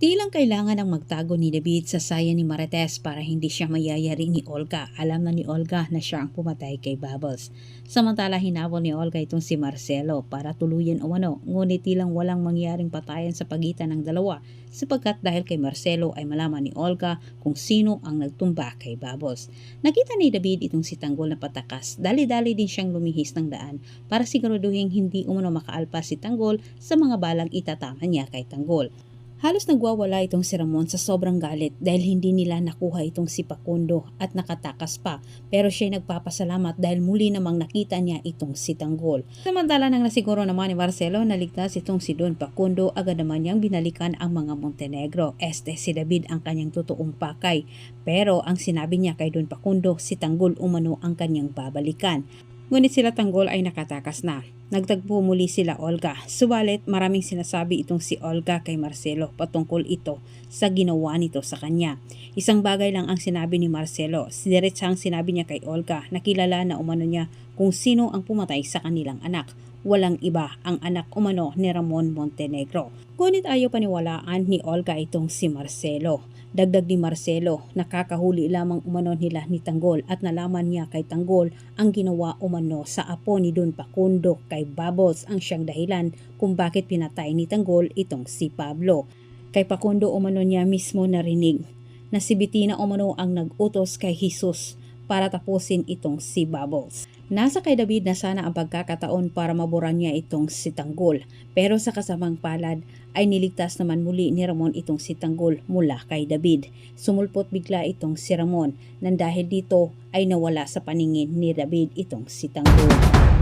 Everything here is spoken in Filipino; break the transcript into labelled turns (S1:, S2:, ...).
S1: Tilang kailangan ng magtago ni David sa saya ni Marites para hindi siya mayayari ni Olga. Alam na ni Olga na siya ang pumatay kay Bubbles. Samantala hinabol ni Olga itong si Marcelo para tuluyan umano ngunit tilang walang mangyaring patayan sa pagitan ng dalawa sapagkat dahil kay Marcelo ay malaman ni Olga kung sino ang nagtumba kay Bubbles. Nakita ni David itong si Tanggol na patakas. Dali-dali din siyang lumihis ng daan para siguraduhin hindi umano makaalpas si Tanggol sa mga balang itatama niya kay Tanggol. Halos nagwawala itong si Ramon sa sobrang galit dahil hindi nila nakuha itong si Pakundo at nakatakas pa pero siya nagpapasalamat dahil muli namang nakita niya itong si Tanggol. Samantala nang nasiguro naman ni Marcelo na ligtas itong si Don Pakundo agad naman niyang binalikan ang mga Montenegro. Este si David ang kanyang totoong pakay pero ang sinabi niya kay Don Pakundo si Tanggol umano ang kanyang babalikan. Ngunit sila Tanggol ay nakatakas na. Nagtagpo muli sila Olga. Subalit maraming sinasabi itong si Olga kay Marcelo patungkol ito sa ginawa nito sa kanya. Isang bagay lang ang sinabi ni Marcelo. Diretsang sinabi niya kay Olga na kilala na umano niya kung sino ang pumatay sa kanilang anak. Walang iba ang anak umano ni Ramon Montenegro. Ngunit ayaw paniwalaan ni Olga itong si Marcelo. Dagdag ni Marcelo, nakakahuli lamang umano nila ni Tanggol at nalaman niya kay Tanggol ang ginawa umano sa apo ni Don Pakundo kay Bubbles ang siyang dahilan kung bakit pinatay ni Tanggol itong si Pablo. Kay Pakundo umano niya mismo narinig na si Bitina umano ang nag-utos kay Jesus para tapusin itong si Bubbles. Nasa kay David na sana ang pagkakataon para maburan niya itong si Tanggol. Pero sa kasamang palad ay niligtas naman muli ni Ramon itong si Tanggol mula kay David. Sumulpot bigla itong si Ramon nang dahil dito ay nawala sa paningin ni David itong si Tanggol.